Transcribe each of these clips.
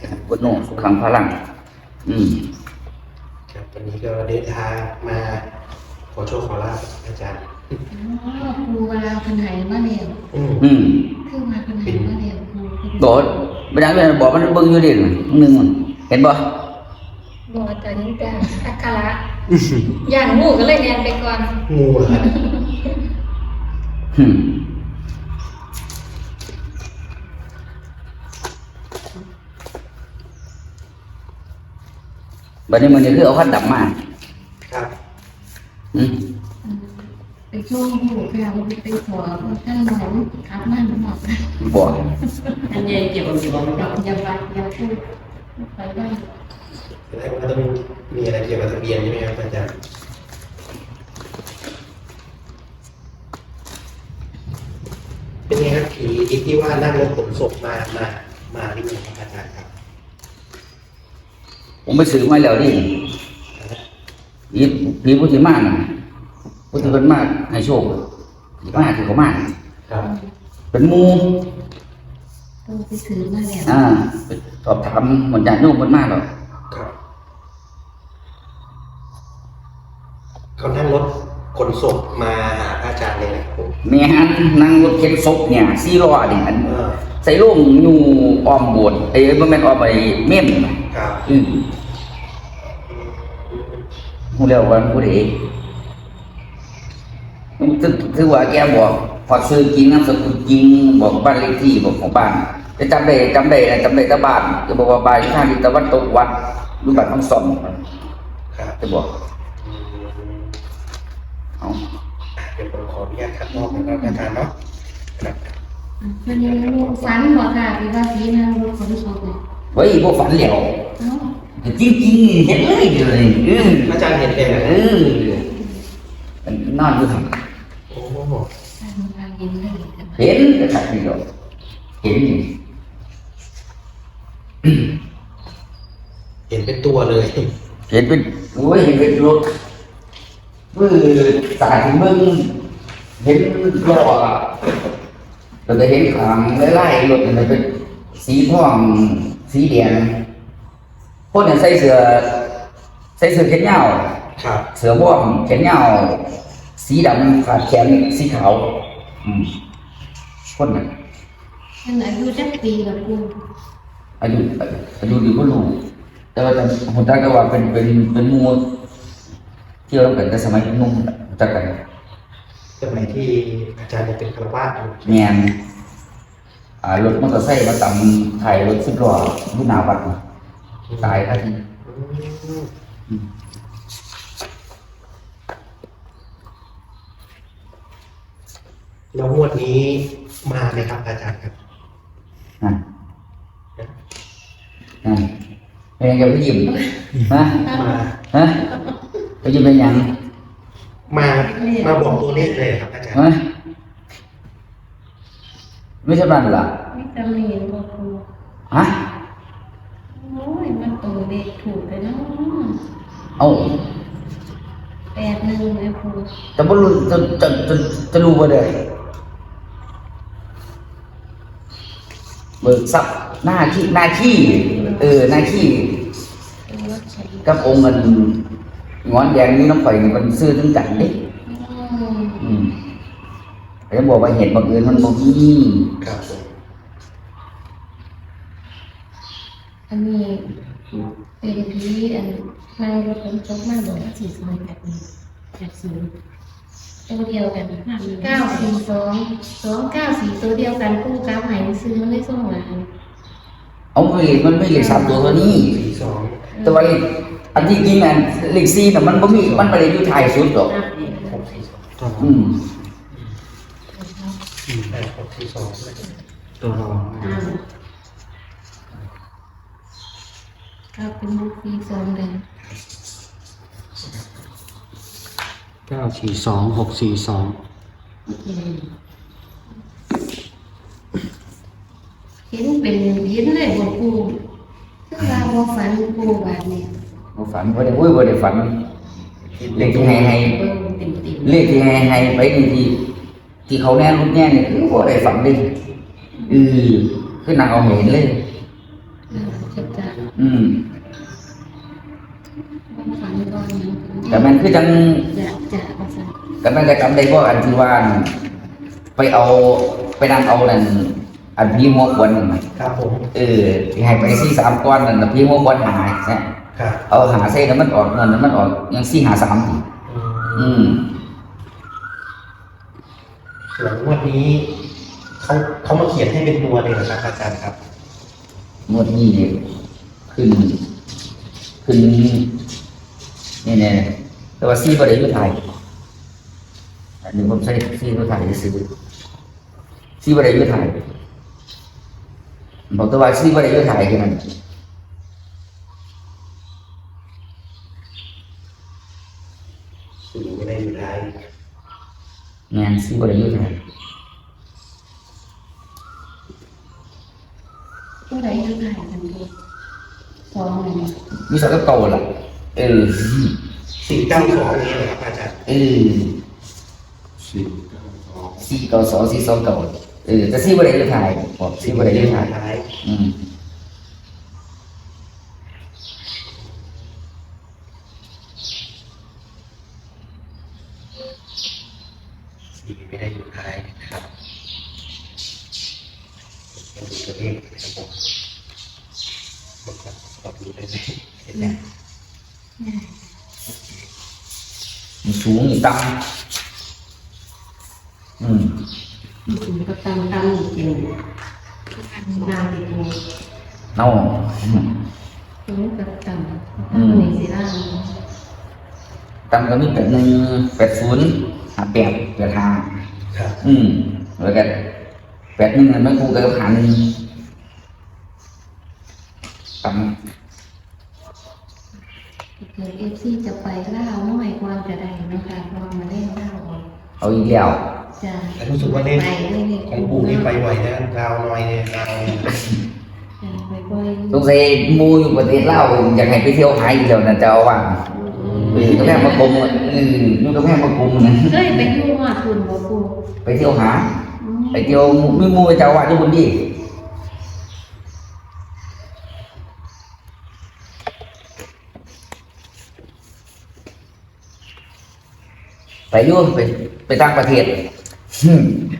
ครับพุทโนสุขังพลัง อืมครับวันนี้ก็เดินทางมาขอโชคขอลาบอาจารย์อ๋อครูเวลาคนไหนมาเรียนอืมอืมคือมาคนไหนมาเรียนครูบอกไม่ได้ไม่บอกมันเบิ่งอยู่ดิหนึ่งมันเห็นบ่บอกแต่นี้แต่อักขระอย่างหมู่ก็เลยเรียนไปก่อนงูเหรอครับ บัดนี้มันนี่คือเอาพัดดำมาครับอืมไปช่วงหมู่ค่ะมันไปขอท่านหลวงครับนั่นหมดบอกอันใหญ่เก็บเอาอยู่บ้างอย่าอย่าบัดอย่าพูดไปบ้างแสดงว่าต้องมีอะไรเกี่ยวกับทะเบียนใช่ไหมครับอาจารย์เป็นไงครับผีที่ที่ว่านั่งรถขนศพมามามาที่นี่ครับอาจารย์ครับ ผมไปซื้อมาแล้วดิผีผีผู้ที่มากผู้ที่เป็นมากให้โชคที่มากที่เขามากครับเป็นหมูต้องไปซื้อมาแล้วอ่าไปสอบถามเหมือนญาติโยมเป็นมากหรอกครับเขานั่งรถขนศพมาหาพระอาจารย์เลยนะครับผมแม่ฮันนั่งรถเข็นศพเนี่ยสี่ล้อนี่อันเออใส่โล่งอยู่อ้อมโบสถ์เอ้ยบ่แม่นอ้อมไปเม่ม ครับอืมฮู้แล้วว่าผู้ใดมันถือถือว่าแกบอกพอซื้อจริงนามสกุลจริงบอกบ้านเลขที่บอกของบ้านแต่จำได้จำได้นะจำได้แต่บ้านจะบอกว่าบ้านอยู่ทางทิศตะวันตกวัดรูปบ้านทั้งสองครับจะบอกอืมเอาเดี๋ยวผมขออนุญาตคัดลอกนะครับอาจารย์เนาะครับมันยังฝันบอกค่ะที่ว่าสีนางรถขนส่ง เนี่ยเฮ้ยบ่ฝันแล้วเอ้าจริงจริงๆเห็นเลยเดี๋ยวเลยเอออาจารย์เห็นเลยนะเออมันนอนอยู่ข้างโอ้ทางทางยินเลยกันเห็นแต่ขัดเดียวเห็นอยู่เห็นเป็นตัวเลย เห็นเป็นโอ้ยเห็นเป็นรถมือสาดถึงมึงเห็นล้อเราจะเห็นขางไล่ๆรถมันเป็นสีทอง สีแดงคนเนี่ยใส่เสื้อใส่เสื้อแขนยาวครับ เสื้อบ่วงแขนยาวสีดำขาดแขนสีขาว อืมคนนั้นท่านอายุจักปีกับครูอายุอายุดีก็รู้แต่ว่าผมตั้งแต่ว่าเป็นเป็นเป็นหมูเที่ยวกันแต่สมัยหนุ่มจักกันสมัยที่อาจารย์ยังเป็นคารวาสอยู่แมนอ่า รถมอเตอร์ไซค์มาตำถ่ายรถสิบล้อลูกหนาวัดน่ะตายทันทีอืมแล้วงวดนี้มาไหมครับอาจารย์ครับนั่นนั่นเป็นยังไงพี่ยิ้มฮะมาฮะพี่ยิ้มเป็นยังมามาบอกตัวเลขเลยครับอาจารย์ ฮะไม่ใช่บ้านหรอไม่จำเนียนบอกครูฮะโอ้ยมันตัวเด็กถูกเลยเนาะเอาแปดหนึ่งเลยครูจะบ่รู้จะจะจะจะรู้บ่ได้เบิกทรัพย์หน้าที่หน้าที่เออหน้าที่เป็นรถใช้กับองค์เงินงอนแดงนี้น้ำข่อยนี่มันซื้อถึงกันเด้อืมอืม แต่บอกว่าเหตุบังเอิญมันบ่มีครับผมอันนี้เป็นที่อันนางรถขนส่งมาบอกว่าสี่สิบแบบนี้แบบศูนย์ตัวเดียวกันเก้าสี่สองสองเก้าสี่ตัวเดียวกันกู้กราฟหายซื้อมันได้ส่งมาเอาเลขมันไม่เลขสามตัวตัวนี้สี่สองแต่ว่าเลขอันที่จริงอันเลขสี่น่ะมันบ่มีมันบ่ได้อยู่ท้ายสุดหรอกหก สี่สองตัวอืมแปดหกสี่สองตัวรองอ่าก็เป็นลูกปีสองเลยเก้าสี่สองหกสี่สองเห็นเป็นเห็นเลยบอกกูคือว่าบ่ฝันกูแบบนี้บ่ฝันบ่ได้โอ้ยบ่ได้ฝันเลขที่ให้ให้เบิ่งเต็มเต็มเลขที่ให้ให้ไปนี่ ที่ที่เขาแน่รุดแน่นี่คือบ่ได้ฝันเด้อือคือนั่งเอาเห็นเลยออ่าจะจะอืมฝันก่อนนะแต่มันคือจังจะจะประสาทแต่มันจะจำได้ว่าอันที่ว่าไปเอาไปนั่งเอานั่นอันพี่หัวควนนั่นน่ะครับผมเออที่ให้ไปสี่สามก้อนนั่นน่ะพี่หัวควนหาเนี่ยครับเอาหาเส้นแล้วมันออกเงินแล้วมันออกยังสี่หาสามอีกอืมอืม ส่วนงวดนี้เขาเขามาเขียนให้เป็นตัวเลยเหรอครับอาจารย์ครับ งวดนี้ขึ้น ขึ้นนี่เนี่ยแต่ว่าซีบริยุทไทยอันนี้ผมใช้ซีบริยุทธไทยซื้อซีบริยุทไทยบอกตัวว่าซีบริยุทไทยแค่นั้น สี่ไม่ได้อยู่ท้าย งานซีบริยุทไทยผู้ใดที่ถ่ายกันดีสองเลยนะมีสักก็โตละเออสี่เก้าสองนี่เหรอครับอาจารย์เออซีเก่าสองซีสองเก่าเออแต่ซีบริยุทไทยบอกซีบริยุทไทยท้ายอืม ไม่ได้อยู่ท้ายนะครับดูตัวเลขนะครับผมบอกก่อนขอดูได้ไหมเห็นไหมมีสูงมีต่ำอืมถึงกับตังตังจริงนานจริงเน่าอืมสูงกับต่ำต่ำในสีล่างต่ำก็มีแปดหนึ่งแปดศูนย์ห้าแปดแปดห้าครับ อืมแล้วก็แปดหนึ่งมันคู่กับหาหนึ่งต่เกิดเอฟซีจะไปล่าน้อยความจะได้นะคะเพราะว่ามาเล่นล่าออกำเอาอีกแล้วจะแต่รู้สึกว่าเล่นไปเล่นของปูนี่ไปไหวนะลาวน้อยเนี่ยลาวไปบ่อยสงสัยหมูอยู่ประเทศลาวอยากให้ไปเที่ยวหาอีกแล้วนะเจ้าว่าเออก็แม่มากรมเออนู่นก็แม่มากรมนะเคยไปอยู่หอดคุณบ่ปูไปเที่ยวหาอืมไปเที่ยวมีหมูเจ้าว่าทุกคนดีไปอยุ่งไปไปต่างประเทศ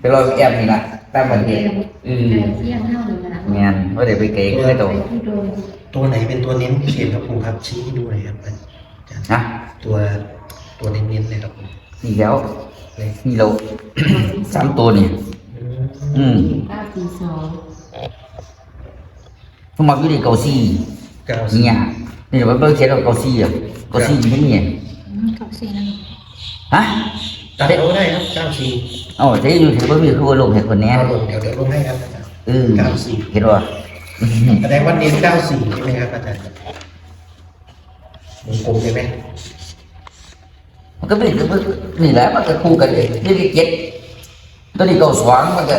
ไปรอแอมนี่นะต่างประเทศอืมไก่เที่ยงเท่าหนึ่งนะแมนว่าเดี๋ยวไปเก๋ก็ไม่ตกไปที่โดนตัวไหนเป็นตัวเน้นพิเศษครับปูครับชี้ให้ดูหน่อยครับอาจารย์ นะตัวตัวเน้นๆเลยครับผมนี่แล้วเลยนี่เราสามตัวนี่อืมเก้าสี่สองสมัครอยู่ในเกาซี่เก้าสิบเนี่ยนี่เราไปเบิ่งเขียนว่าเกาซี่อะเกาซี่อยู่ที่นี่เขาสีนั่นฮะตัดเอาได้ครับเก้าสี่เอ๋อจะอยู่ที่เบิ่งมีคือว่าลงเห็นคนเนี้ยเอาลงเดี๋ยวเดี๋ยวลงให้ครับอาจารย์เออเก้าสี่เห็นว่าแสดงว่าเน้นเก้าสี่ใช่ไหมครับอาจารย์ วงกลมใช่ไหมมันก็เป็นนี่แหละมันก็คู่กันเลยนี่ก็เจ็ดตัวนี้เก้าสองมันก็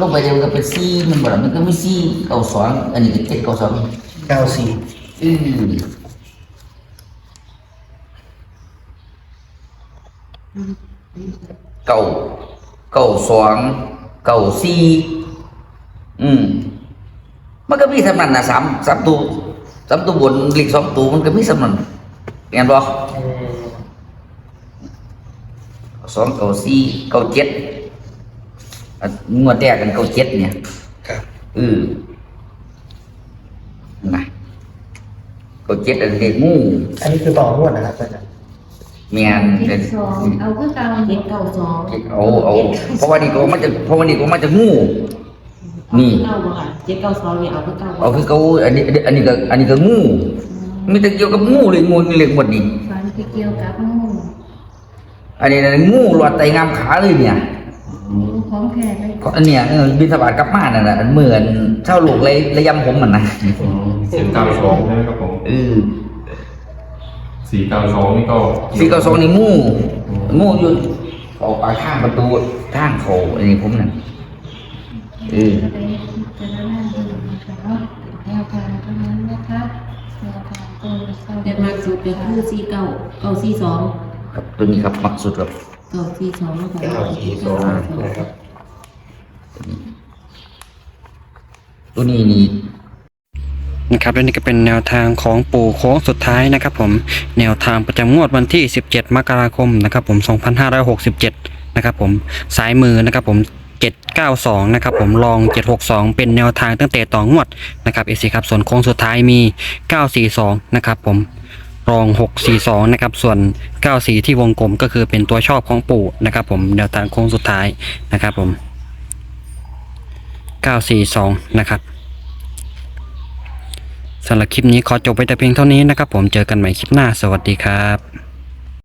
ลงไปเดี๋ยวมันก็เป็นซี่มันบ่ล่ะมันก็มีซี่ เก้าสองอันนี้ก็เจ็ดเก้าสองเก้าสี่อืมเก้าเก้าสองเก้าสี่อืมมันก็มีสำนันนะสามสามตัวสามตัวบนหลีกสองตัวมันก็มีสำนันเห็นบ่อืมสองเก้าสี่เก้าเจ็ดอะงวดแรกกันเก้าเจ็ดเนี่ยครับเออนะเก้าเจ็ดอันเด็กงูอันนี้คือต่องวดนะครับอาจารย์เมียนเจ็เด็ดกสองเอาคือเก่าเจ็ดเก้าสองเอาเอาเพราะว่านี่ก็มันจะเพราะว่านี่ก็มันจะงูนี่เก้าบ่ค่ะเจ็ดเก้าสองเนี่ยเอาก็เก้าเอาคือเขาอันนี้อันนี้ก็อันนี้ก็งู มีแต่เกี่ยวกับงูเลยงูนี่เลยหมดนี่ฝันไปเกี่ยวกับงูอันนี้นะงูหลอดไตงามขาเลยเนี่ยของแท้เลยก็อันเนี้ยเออบินสบาดกลับมานั่นแหละเหมือนเช่าลูกเลยระยำผมมันนะสี่เก้าสองใช่ไหมครับผมเออสี่เก้าสองนี่ก็สี่เก้าสองนี่งูงูอยู่เขาปากข้างประตูข้างเขาอันนี้ผมนั่นเออ มากสุดก็คือสี่เก้าเก้าสี่สองครับตัวนี้ครับมักสุดครับเก้าสี่สองแล้วก็เก้าสี่สองนะครับตัวนี้นี่นะครับและนี่ก็เป็นแนวทางของปู่โค้งสุดท้ายนะครับ ผมแนวทางประจำงวดวันที่ 17 มกราคมนะครับ ผม 2567 นะครับ ผมซ้ายมือนะครับ ผม 792 นะครับ ผมลอง 762 เป็นแนวทางตั้งแต่ต่องวดนะครับเอซีครับส่วนโค้งสุดท้ายมี 942 นะครับ ผม รอง 642 นะครับ ส่วน 94 ที่วงกลมก็คือเป็นตัวชอบของปู่นะครับผมแนวทางโค้งสุดท้ายนะครับผม 942 นะครับสำหรับคลิปนี้ขอจบไปแต่เพียงเท่านี้นะครับผมเจอกันใหม่คลิปหน้าสวัสดีครับ